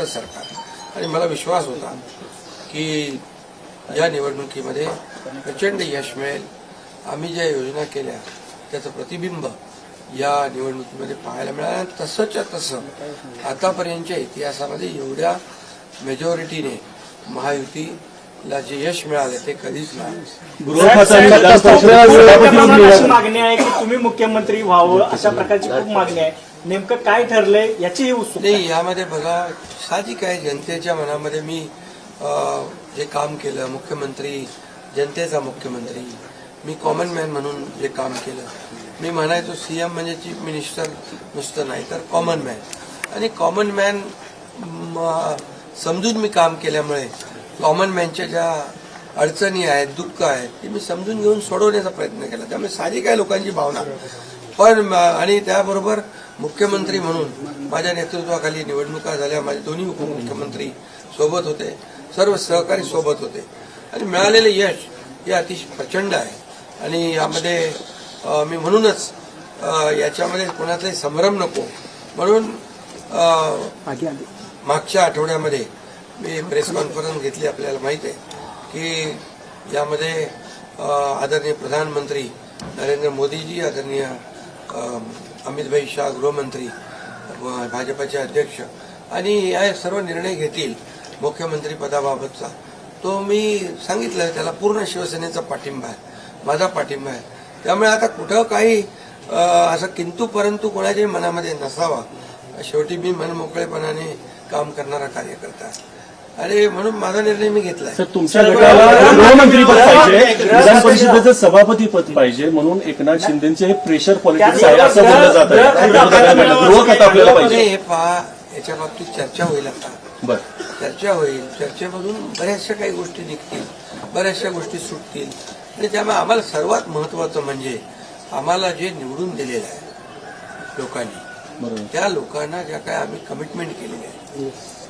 एकच सरकार. आणि मला विश्वास होता की या निवडणुकीमध्ये प्रचंड यश मिळेल. आम्ही ज्या योजना केल्या त्याचं प्रतिबिंब या निवडणुकीमध्ये पाहायला मिळालं. आणि तसंच्या तसं आतापर्यंतच्या इतिहासामध्ये एवढ्या मेजॉरिटीने महायुतीला जे यश मिळाले ते कधीच नाही. मागणी आहे की तुम्ही मुख्यमंत्री व्हावं अशा प्रकारची खूप मागणी आहे. नेमकं काय ठरलंय याची ही उत्सुकता. नाही यामध्ये बघा साहजिक आहे जनतेच्या मनामध्ये मी अं, जे काम केलं मुख्यमंत्री जनतेचा मुख्यमंत्री मी कॉमन मॅन म्हणून जे काम केलं मी म्हणायचो सीएम म्हणजे चीफ मिनिस्टर नुसतं नाही तर कॉमन मॅन आणि कॉमन मॅन समजून मी काम केल्यामुळे कॉमन मॅनच्या ज्या अडचणी आहेत दुःख आहेत ते मी समजून घेऊन सोडवण्याचा प्रयत्न केला. त्यामुळे साधी काय लोकांची भावना. पण आणि त्याबरोबर मुख्यमंत्री म्हणून माझ्या नेतृत्वाखाली निवडणुका झाल्या. माझे दोन्ही उपमुख्यमंत्री सोबत होते. सर्व सहकारी सोबत होते. आणि मिळालेले यश हे अतिशय प्रचंड आहे. आणि यामध्ये मी म्हणूनच याच्यामध्ये कोणाचाही संभ्रम नको. म्हणून मागच्या आठवड्यामध्ये मी प्रेस कॉन्फरन्स घेतली. आपल्याला माहीत आहे की यामध्ये आदरणीय प्रधानमंत्री नरेंद्र मोदीजी आदरणीय अमितभाई शाह गृहमंत्री व भाजपाचे अध्यक्ष. आणि या सर्व निर्णय घेतील मुख्यमंत्री पदाबाबतचा. तो मी सांगितलं त्याला पूर्ण शिवसेनेचा पाठिंबा आहे. माझा पाठिंबा आहे. त्यामुळे आता कुठं काही असं किंतु परंतु कोणाच्याही मनामध्ये नसावा. शेवटी मी मनमोकळेपणाने काम करणारा कार्यकर्ता आहे. आणि म्हणून माझा निर्णय मी घेतलाय. सर तुमच्या गटाला गृहमंत्री पद पाहिजे विधान परिषदेचं सभापती पद पाहिजे म्हणून एकनाथ शिंदेचे हे प्रेशर पॉलिटिक्स आहे असं बोललं जात आहे. आपल्याला पाहिजे. हे पहा याच्या बाबतीत चर्चा होईल आता. बर. चर्चा होईल. चर्चेमधून बऱ्याचशा काही गोष्टी निघतील बऱ्याचशा गोष्टी सुटतील. आणि त्यामुळे आम्हाला सर्वात महत्वाचं म्हणजे आम्हाला जे निवडून दिलेलं आहे लोकांनी त्या लोकांना ज्या काय आम्ही कमिटमेंट केलेली आहे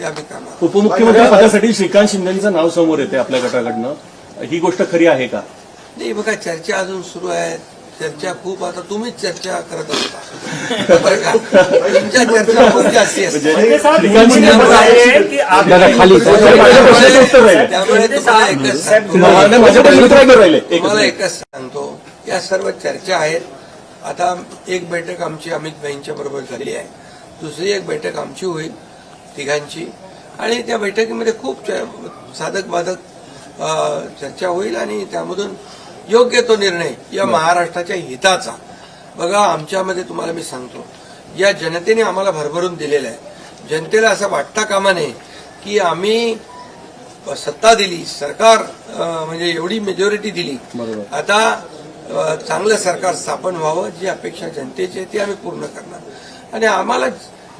ते आम्ही करणार उपमुख्यमंत्री पदासाठी श्रीकांत शिंदेचं नाव समोर येते आपल्या गटाकडनं. ही गोष्ट खरी आहे का? नाही बघा चर्चा अजून सुरू आहे. चर्चा खूप आता तुम्हीच चर्चा करत असता बरं का? तुमच्या चर्चा खूप जास्ती असते म्हणजे. त्यामुळे तुम्हाला एकच सांगतो. तुम्हाला-. एकच सांगतो. या सर्व चर्चा आहेत. आता एक बैठक आमची अमित भाईंच्या बरोबर झाली आहे. दुसरी एक बैठक आमची होईल. तिघांची. आणि त्या बैठकीमध्ये खूप साधक बाधक चर्चा होईल आणि त्यामधून योग्य तो निर्णय या महाराष्ट्राच्या हिताचा. बघा आमच्यामध्ये तुम्हाला मी सांगतो या जनतेने आम्हाला भरभरून दिलेलं आहे. जनतेला असं वाटता कामा नये की आम्ही सत्ता दिली सरकार म्हणजे एवढी मेजॉरिटी दिली. आता चांगलं सरकार स्थापन व्हावं जी अपेक्षा जनतेची आहे ती आम्ही पूर्ण करणार. आणि आम्हाला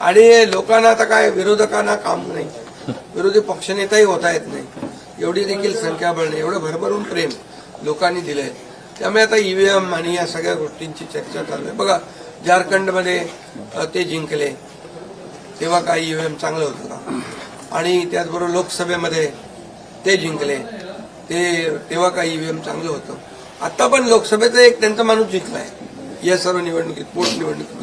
आणि लोकांना आता काय विरोधकांना काम नाही. विरोधी पक्षनेताही होता येत नाही. एवढी देखील संख्याबळ नाही एवढं भरभरून प्रेम लोकांनी दिलंय. त्यामुळे आता ईव्हीएम आणि या सगळ्या गोष्टींची चर्चा चालू आहे. बघा झारखंडमध्ये ते जिंकले. तेव्हा काय ईव्हीएम चांगलं होतं का? आणि त्याचबरोबर लोकसभेमध्ये ते जिंकले. ते तेव्हा काय ईव्हीएम चांगलं होतं. आता पण लोकसभेचं एक त्यांचा माणूस जिंकलाय. या सर्व निवडणुकीत पोटनिवडणुकीत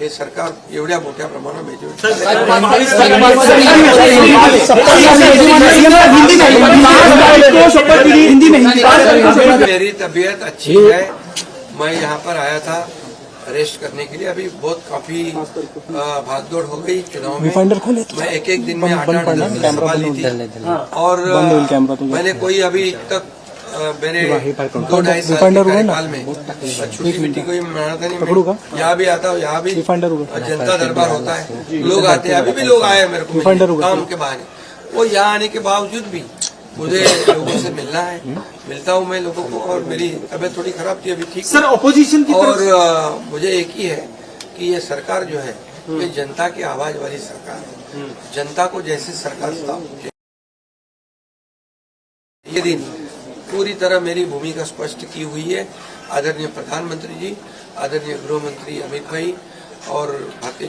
हे सरकार एवढ्या मोठ्या प्रमाणात मेजॉरिटी मेरी तबीयत अच्छी है मैं यहाँ पर आया था रेस्ट करने के लिए अभी बहुत काफ़ी भागदौड़ हो गई चुनाव में मैं एक एक दिन में आठ आठ दस दस सभा ली थी और मैंने कोई अभी तक अ, मेरे दो ढाई साल के कार्यकाल में छुट्टी मिट्टी कोई मनाता नहीं मैं यहाँ भी आता हूँ यहाँ भी जनता दरबार होता है। लोग आते हैं अभी भी लोग आए मेरे को काम के बहाने। वो यहाँ आने के बावजूद भी मुझे लोगों से मिलना है मिलता हूँ मैं लोगों को और मेरी तबीयत थोड़ी खराब थी अभी ठीक सर ऑपोजिशन की और मुझे एक ही है कि ये सरकार जो है ये जनता की आवाज़ वाली सरकार है। जनता को जैसे सरकार ये दिन पूरी तरह मेरी भूमिका स्पष्ट की हुई है। आदरणीय प्रधानमंत्री जी आदरणीय गृह मंत्री अमित भाई और भारतीय